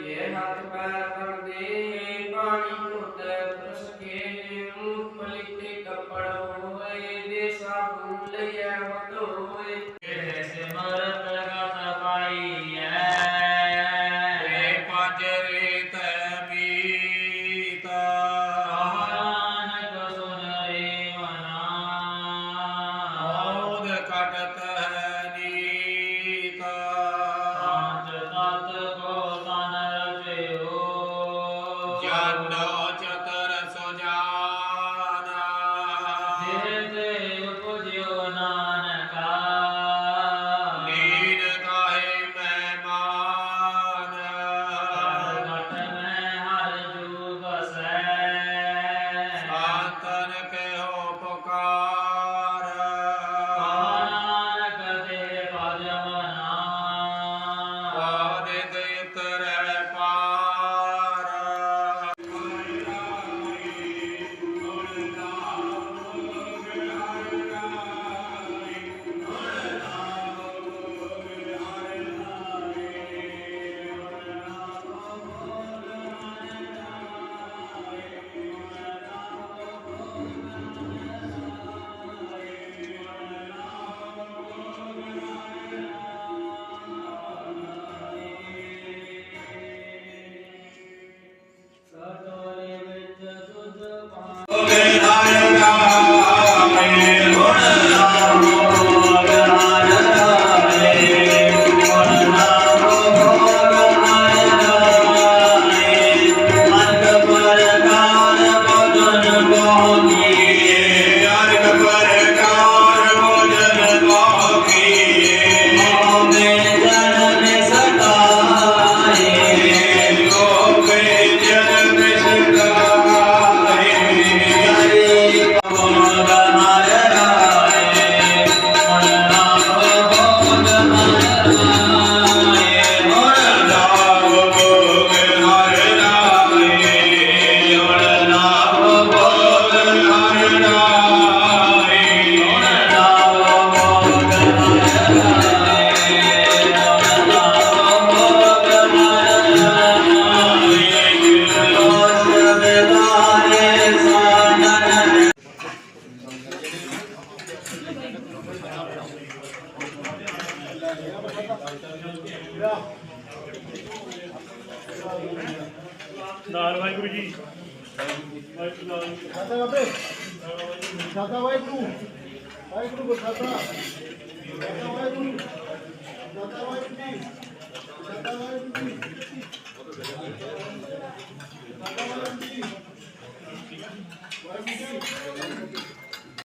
ये हाथ पैर कर दे पानी धोत ब्रश के मुँह पलिते कपड़ होए दे साबुन लिया ਨਾਲ ਵਾਹਿਗੁਰੂ ਜੀ। ਸਾਦਾ ਬਾਬੇ। ਸਾਦਾ ਵਾਹਿਗੁਰੂ। ਵਾਹਿਗੁਰੂ ਕੋ ਸਾਦਾ। ਸਾਦਾ ਵਾਹਿਗੁਰੂ। ਸਾਦਾ ਵਾਹਿਗੁਰੂ ਜੀ। ਸਾਦਾ ਵਾਹਿਗੁਰੂ ਜੀ। ਸਾਦਾ ਵਾਹਿਗੁਰੂ ਜੀ। ਵਾਹਿਗੁਰੂ ਜੀ।